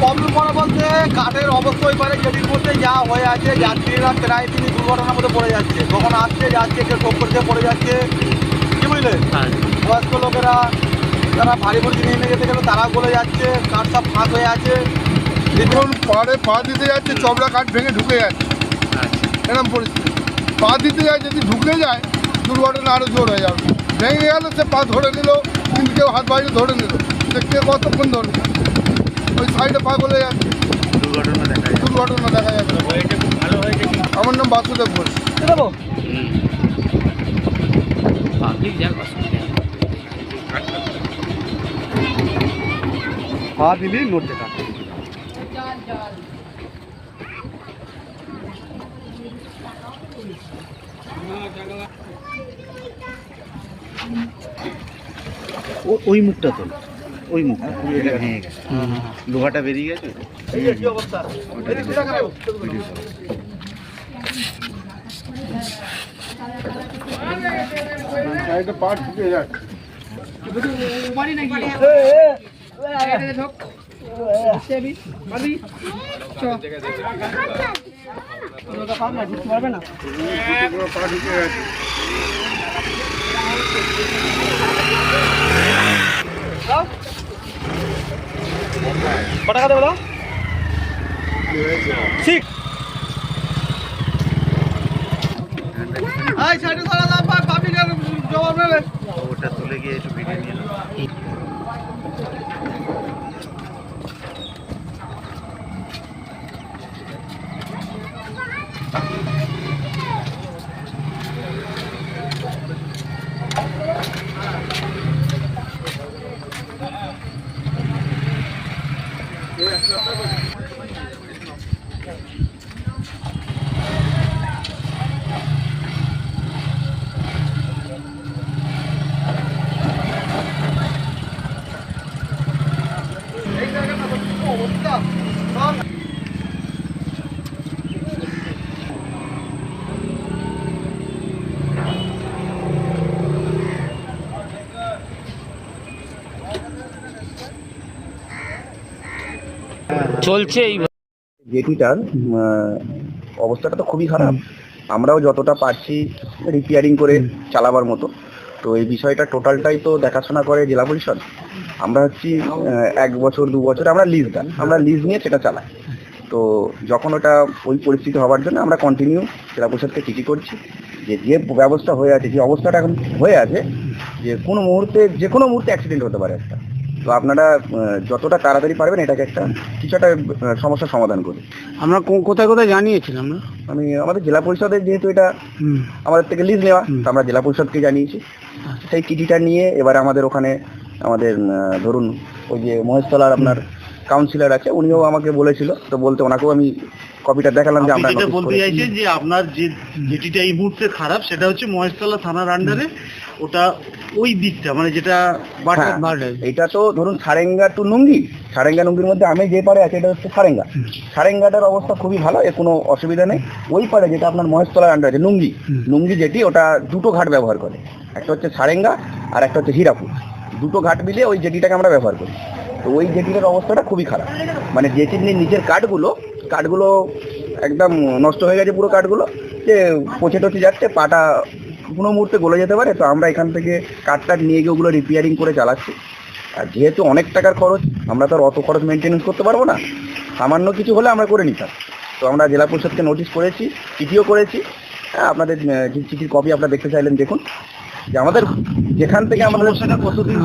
Problem পড়ে বলতে কাঠের অবস্থা ওই পারে যেদিন মধ্যে যা হয়ে আছে যাত্রীরা প্রায় তিনি দুর্ঘটনার মধ্যে পড়ে যাচ্ছে। কখন আসছে যাচ্ছে কেউ ঠোক্কর দিয়ে পড়ে যাচ্ছে। কি বুঝলে? বয়স্ক লোকেরা যারা ভারী ভারী জিনিস নিয়ে যেতে গেলে তারা গলে যাচ্ছে কাঠ সব ফাঁক হয়ে আছে। দেখুন পাড়ে পা দিতে যাচ্ছে চবড়া কাঠ ভেঙে ঢুকে যাচ্ছে। এরকম পরিস্থিতি। পা দিতে যায় যদি ঢুকে যায় দুর্ঘটনা আরও জোর হয়ে যাবে। ভেঙে গেল সে পা ধরে নিল। কিন্তু কেউ হাত বাইরে ধরে নিল সে কে কতক্ষণ ধরবে ওই সাইডে পা গলে যাচ্ছে দুর্ঘটনা দেখা যায় দুর্ঘটনা দেখা যাচ্ছে হয়েছে খুব ভালো হয়েছে কি আমার নাম বাসুদেব ঘোষ দেবো পাবলিক যাক অসুবিধা নেই। পা দিলেই নড়ছে কাঠ ওই মুখটা তো ওই মুখটা। এটা ভেঙে গেছে। লোহাটা বেরিয়ে গেছে? এই যে কি অবস্থা এদিক ঘুরে খারাপ সাইডে পা ঢুকে যাচ্ছে পুরো পা ঢুকে যাচ্ছে ক টাকা দেবো ঠিক এই সাইডে ধরা দাম পাই পাবলিকের জবাব নেবে। ওটা তুলে গিয়ে একটু ভিডিও নিয়ে নাও। চলছে এই জেটিটার অবস্থাটা তো খুবই খারাপ। আমরাও যতটা পারছি রিপেয়ারিং করে চালাবার মতো। তো এই বিষয়টা টোটালটাই তো দেখাশোনা করে জেলা পরিষদ। আমরা হচ্ছি এক বছর, দু বছর আমরা লিজ দেন। আমরা লিজ নিয়ে সেটা চালাই। তো যখন ওটা ওই পরিস্থিতি হওয়ার জন্য আমরা কন্টিনিউ জেলা পরিষদকে চিঠি করছি যে যে ব্যবস্থা হয়ে আছে, যে অবস্থাটা এখন হয়ে আছে, যে কোনো মুহূর্তে, যে কোনো মুহূর্তে অ্যাক্সিডেন্ট হতে পারে একটা। তো আপনারা যতটা তাড়াতাড়ি পারবেন এটাকে একটা কিছু একটা সমস্যার সমাধান করুন আমরা কোথায় কোথায় জানিয়েছিলাম না? আমি আমাদের জেলা পরিষদের যেহেতু এটা আমাদের থেকে লিজ নেওয়া তো আমরা জেলা পরিষদকে জানিয়েছি। সেই চিঠিটা নিয়ে এবারে আমাদের ওখানে আমাদের ধরুন ওই যে মহেশতলার আপনার কাউন্সিলর আছে উনিও আমাকে বলেছিল তো বলতে ওনাকেও আমি কপিটা দেখালাম যে আমরা যেটা বলতে। চাইছেন যে আপনার যে যেটিটা এই মুহূর্তে খারাপ সেটা হচ্ছে মহেশতলা থানার আন্ডারে ওটা ওই দিকটা মানে যেটা হ্যাঁ, এটা তো ধরুন সারেঙ্গা টু নুঙ্গি সারেঙ্গা নুঙ্গির মধ্যে আমি যে পারে আছে এটা হচ্ছে সারেঙ্গা। সারেঙ্গাটার অবস্থা খুবই ভালো এর কোনো অসুবিধা নেই। ওই পারে যেটা আপনার মহেশতলার আন্ডার আছে নুঙ্গি নুঙ্গি যেটি ওটা দুটো ঘাট ব্যবহার করে। একটা হচ্ছে সারেঙ্গা আর একটা হচ্ছে হীরাপুর। দুটো ঘাট মিলে ওই জেটিটাকে আমরা ব্যবহার করি। তো ওই জেটিটার অবস্থাটা খুবই খারাপ। মানে জেটির নিচের কাঠগুলো কাঠগুলো একদম নষ্ট হয়ে গেছে পুরো কাঠগুলো যে পচে টচে যাচ্ছে পাটা কোনো মুহূর্তে গলে যেতে পারে তো আমরা এখান থেকে কাঠটাট নিয়ে গিয়ে ওগুলো রিপেয়ারিং করে চালাচ্ছি। আর যেহেতু অনেক টাকার খরচ আমরা তো আর অত খরচ মেনটেনেন্স করতে পারব না। সামান্য কিছু হলে আমরা করে নিতাম। তো আমরা জেলা পরিষদকে নোটিশ করেছি চিঠিও করেছি। হ্যাঁ, আপনাদের চিঠির কপি আপনারা দেখতে চাইলেন দেখুন। যে আমাদের যেখান থেকে আমাদের কতদিন